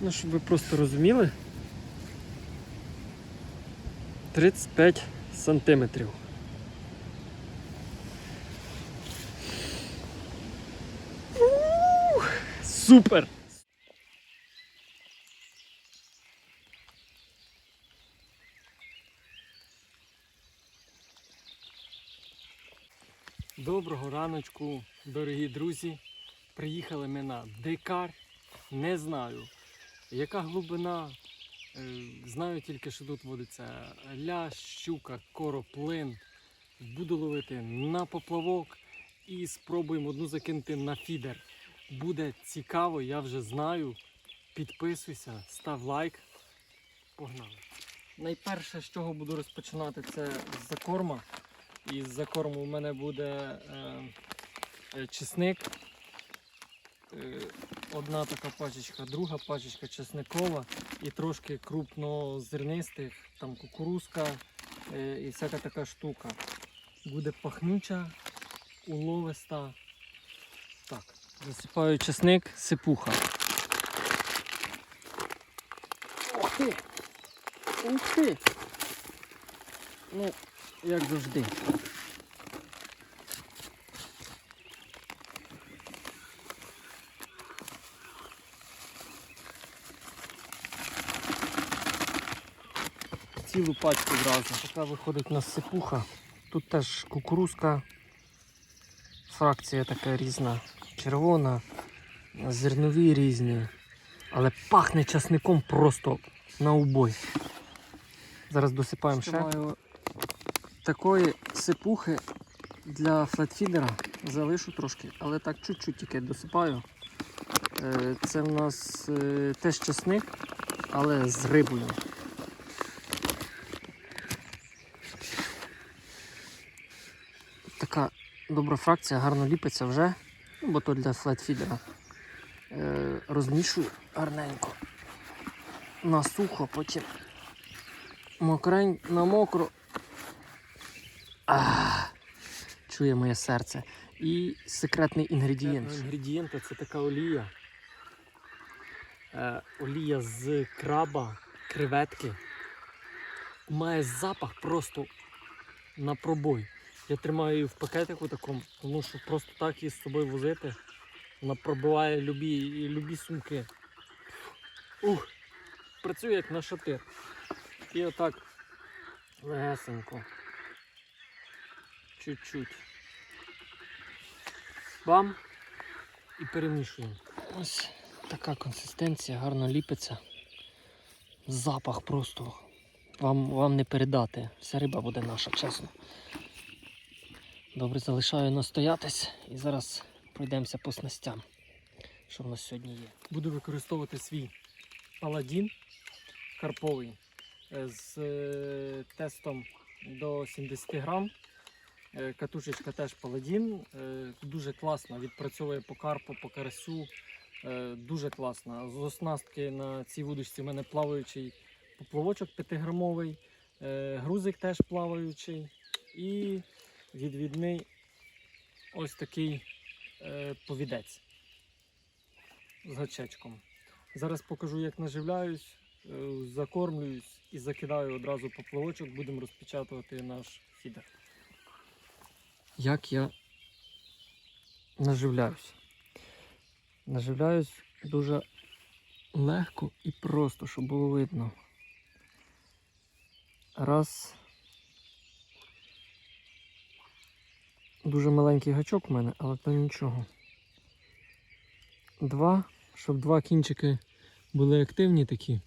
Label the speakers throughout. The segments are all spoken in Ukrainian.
Speaker 1: Ну, щоб ви просто розуміли. 35 сантиметрів. Супер! Доброго раночку, дорогі друзі. Приїхали ми на Дикар. Не знаю, яка глибина. Е, Знаю тільки, що тут водиться лящ, щука, короплин. Буду ловити на поплавок і спробуємо одну закинути на фідер. Буде цікаво, я вже знаю. Підписуйся, став лайк. Погнали. Найперше, з чого буду розпочинати, це з закорма. І з закорму у мене буде е, е, чесник. Е, одна така пачечка, друга пачечка чесникова і трошки крупнозернистих, там кукурузка е, і всяка така штука. Буде пахнюча, уловиста. Так, засипаю чесник, сипуха. Ух ти! Ух ти! Ну, як завжди. Цілу пачку одразу. Така виходить у нас сипуха. Тут теж кукурузка. Фракція така різна. Червона, зернові різні. Але пахне часником просто на убой. Зараз досипаємо ще. Маю такої сипухи для флетфідера. Залишу трошки, але так чуть-чуть тільки досипаю. Е, Це в нас е, теж часник, але з рибою. Така добра фракція, гарно ліпиться вже, ну, бо то для флетфідера. Е, Розмішую гарненько на сухо, потім мокрень на мокро. А, чує моє серце. І секретний інгредієнт. Інгредієнт це така олія. Е, олія з краба, креветки. Має запах просто на пробой. Я тримаю її в пакетику такому, тому що просто так її з собою возити. Вона пробиває любі, любі сумки. Ух, працює як на шатир. І отак легесенько. Чуть-чуть. Бам! І перемішуємо. Ось така консистенція, гарно ліпиться. Запах просто. Вам, вам не передати. Вся риба буде наша, чесно. Добре, залишаю настоятись і зараз пройдемося по снастям. Що в нас сьогодні є? Буду використовувати свій паладін карповий е, з е, тестом до 70 грам. Е, Катушечка теж паладін. Дуже класна, відпрацьовує по карпу, по карасю. Дуже класна. З оснастки на цій вудочці в мене плаваючий поплавочок 5-грамовий, е, грузик теж плаваючий і відвідний ось такий е, повідець з гачечком. Зараз покажу, як наживляюсь, е, закормлююсь і закидаю одразу поплавочок, будемо розпечатувати наш фідер. Як я наживляюсь? Наживляюсь дуже легко і просто, щоб було видно. Раз. Дуже маленький гачок у мене, але то нічого. Два, щоб два кінчики були активні такі.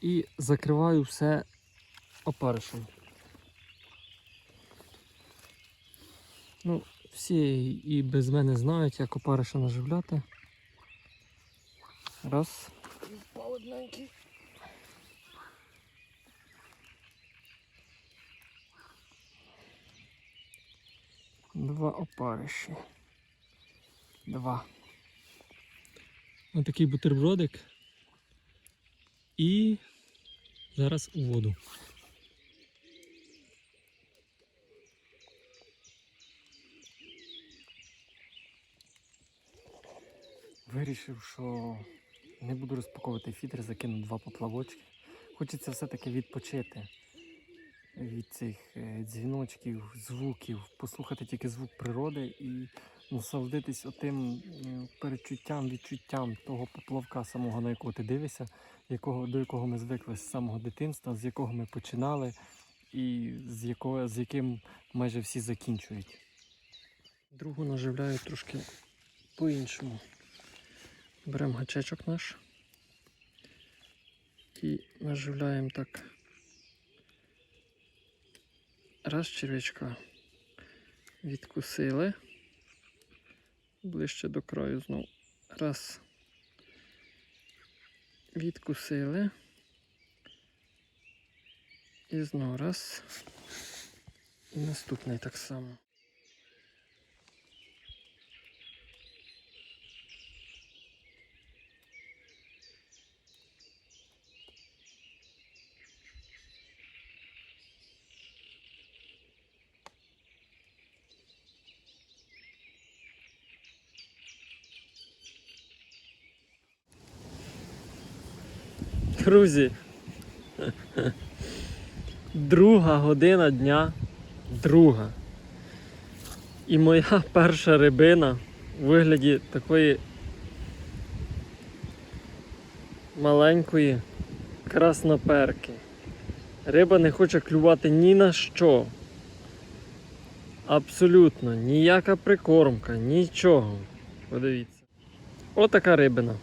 Speaker 1: І закриваю все опаришем. Ну, всі і без мене знають, як опариша наживляти. Раз. Впав одненький. Два опариші. Два. Ось такий бутербродик. І зараз у воду. Вирішив, що не буду розпаковувати фідер, закину два поплавочки. Хочеться все-таки відпочити від цих е, дзвіночків, звуків, послухати тільки звук природи і насолодитись отим перечуттям, відчуттям того поплавка самого, на якого ти дивишся, якого, до якого ми звикли з самого дитинства, з якого ми починали і з, якого, з яким майже всі закінчують. Другу наживляю трошки по-іншому. Беремо гачечок наш і наживляємо так. Раз черв'ячка відкусили ближче до краю знову. Раз. Відкусили. І знову раз. І наступний так само. Друзі. Друга година дня. Друга. І моя перша рибина у вигляді такої маленької красноперки. Риба не хоче клювати ні на що. Абсолютно ніяка прикормка, нічого. Подивіться. Отака рибина.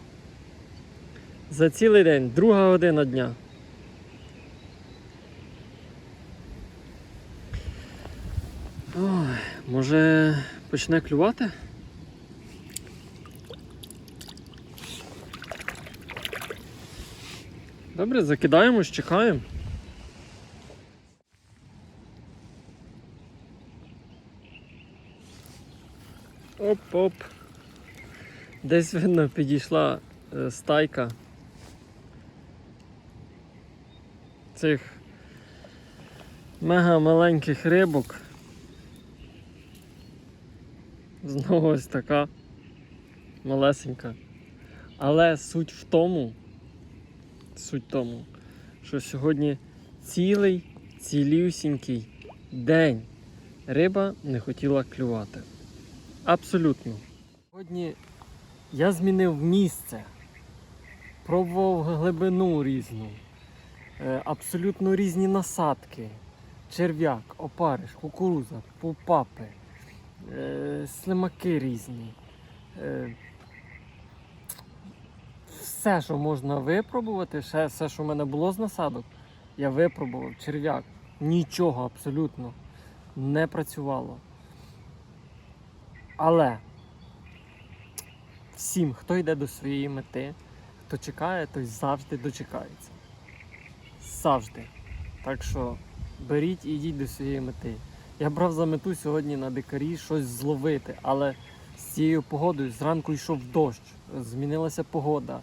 Speaker 1: За цілий день, друга година дня. Ой, може почне клювати? Добре, закидаємо, чекаємо. Оп-оп. Десь видно підійшла е, стайка цих мега маленьких рибок. Знову ось така малесенька. Але суть в тому, суть в тому, що сьогодні цілий, цілюсінький день риба не хотіла клювати. Абсолютно. Сьогодні я змінив місце, пробував глибину різну, абсолютно різні насадки, черв'як, опариш, кукуруза, пупапи, е, слимаки різні. Е, Все, що можна випробувати, все, що в мене було з насадок, я випробував черв'як. Нічого абсолютно не працювало. Але всім, хто йде до своєї мети, хто чекає, той завжди дочекається. Завжди. Так що беріть і йдіть до своєї мети. Я брав за мету сьогодні на дикарі щось зловити, але з цією погодою зранку йшов дощ, змінилася погода,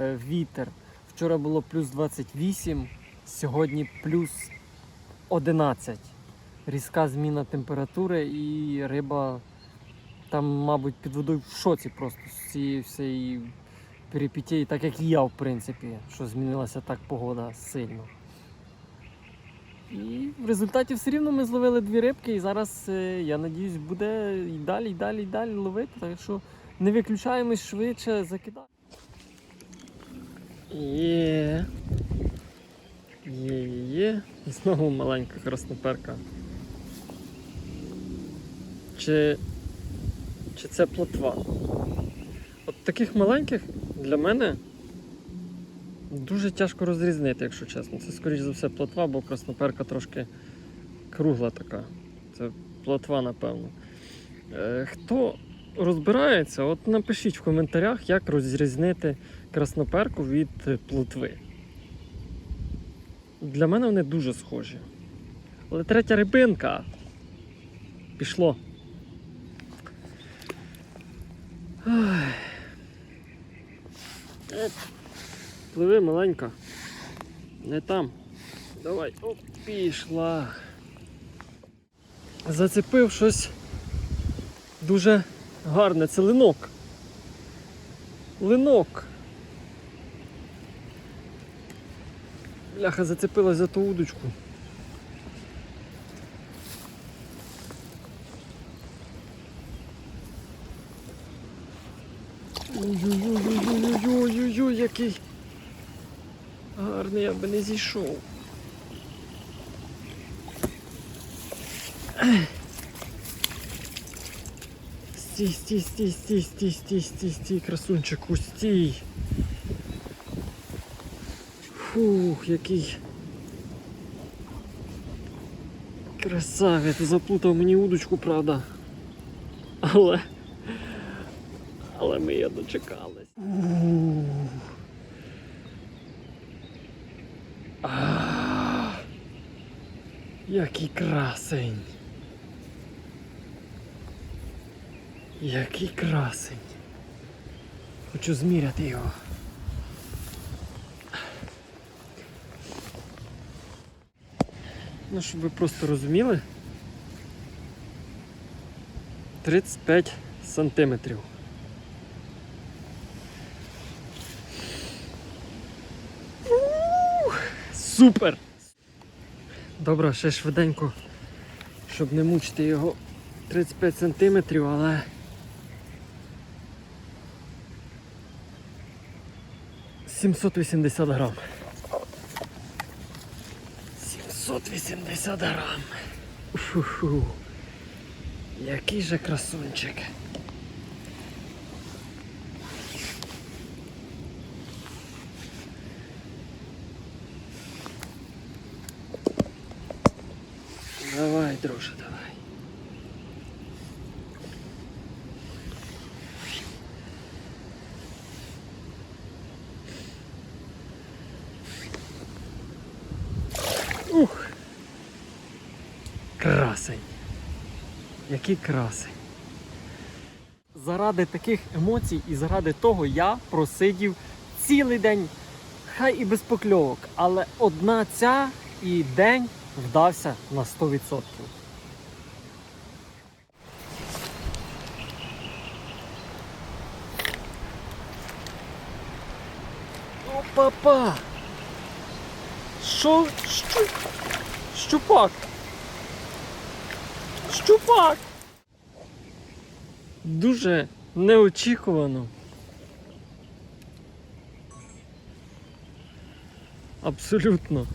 Speaker 1: е, вітер. Вчора було плюс 28, сьогодні плюс 11. Різка зміна температури і риба там, мабуть, під водою в шоці просто з цієї всієї перипетії, так як і я, в принципі, що змінилася так погода сильно. І в результаті все рівно ми зловили дві рибки, і зараз, е, я надіюсь, буде і далі, і далі, і далі ловити. Так що не виключаємось швидше закидати. Є. Є, є, є. Знову маленька красноперка. Чи чи це плотва. От таких маленьких для мене дуже тяжко розрізнити, якщо чесно. Це, скоріш за все, плотва, бо красноперка трошки кругла така. Це плотва, напевно. Е, хто розбирається, от напишіть в коментарях, як розрізнити красноперку від плотви. Для мене вони дуже схожі. Але третя рибинка пішло. Ой. Пливи маленька. Не там. Давай, оп, пішла. Зацепив щось дуже гарне, целинок. Линок. Бляха зацепилась за ту удочку. Ой-ой-ой-ой-ой-ой-ой, який гарний, я би не зійшов. Стій, стій, стій, стій, стій, стій, стій, стій, красунчику, стій. Фух, який. Красавець, заплутав мені удочку, правда. Але. Але ми її дочекались. Ух. А, Який красень. Який красень. Хочу зміряти його. Ну, щоб ви просто розуміли. 35 сантиметрів. Супер! Добре, ще швиденько, щоб не мучити його 35 сантиметрів, але. Сімсот вісімдесят грам. 780 грам. Фу-фу. Який же красунчик. Давай, друже, давай. Ух. Красень. Який красень. Заради таких емоцій і заради того я просидів цілий день, хай і без покльовок, але одна ця і день вдався на 100%. О, папа! Що? Щу... Щупак! Щупак! Дуже неочікувано. Абсолютно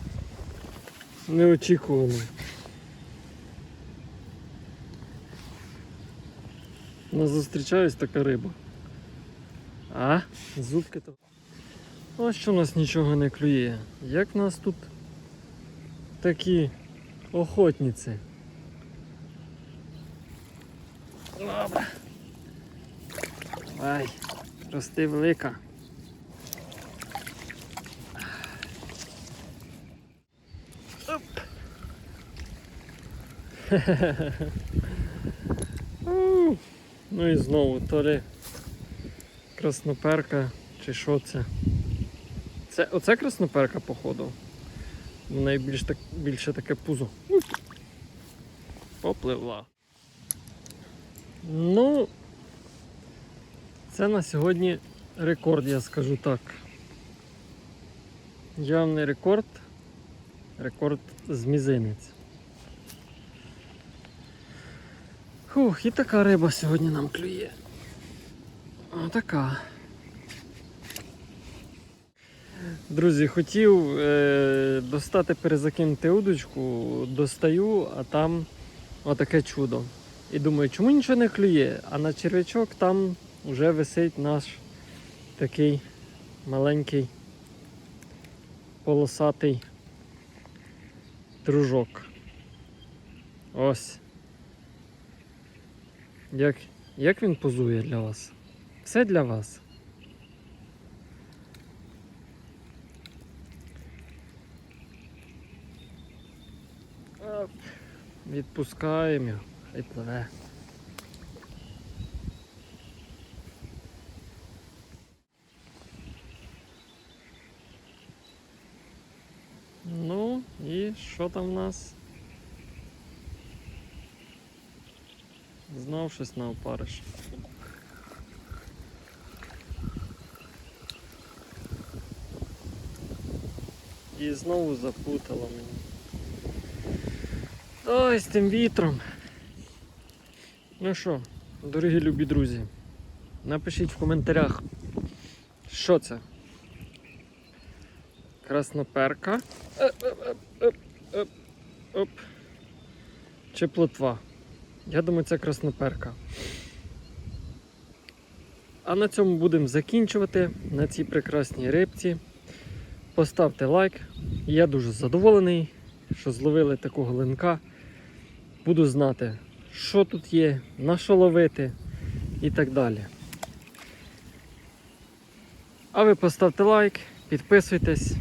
Speaker 1: неочікувано. Нас зустрічається така риба. А, зубки то. Ось що у нас нічого не клює. Як в нас тут такі охотниці? Добре. Давай, рости велика. Ну і знову то ли красноперка чи що це? Це оце красноперка, походу. У неї більш так, більше таке пузо. Попливла. Ну, це на сьогодні рекорд, я скажу так. Явний рекорд. Рекорд з мізинець. Фух, і така риба сьогодні нам клює. Отака. Друзі, хотів е, достати перезакинути удочку, достаю, а там отаке чудо. І думаю, чому нічого не клює? А на черв'ячок там вже висить наш такий маленький полосатий дружок. Ось. Як, як він позує для вас? Все для вас. Відпускаємо його, хай пливе. Ну і що там в нас? Знов щось на опариш. І знову запутало мені. Ой, з тим вітром. Ну що, дорогі любі друзі, напишіть в коментарях, що це? Красноперка. Е, е, е, оп. Чи плотва? Я думаю, це красноперка. А на цьому будемо закінчувати на цій прекрасній рибці. Поставте лайк. Я дуже задоволений, що зловили такого линка. Буду знати, що тут є, на що ловити і так далі. А ви поставте лайк, підписуйтесь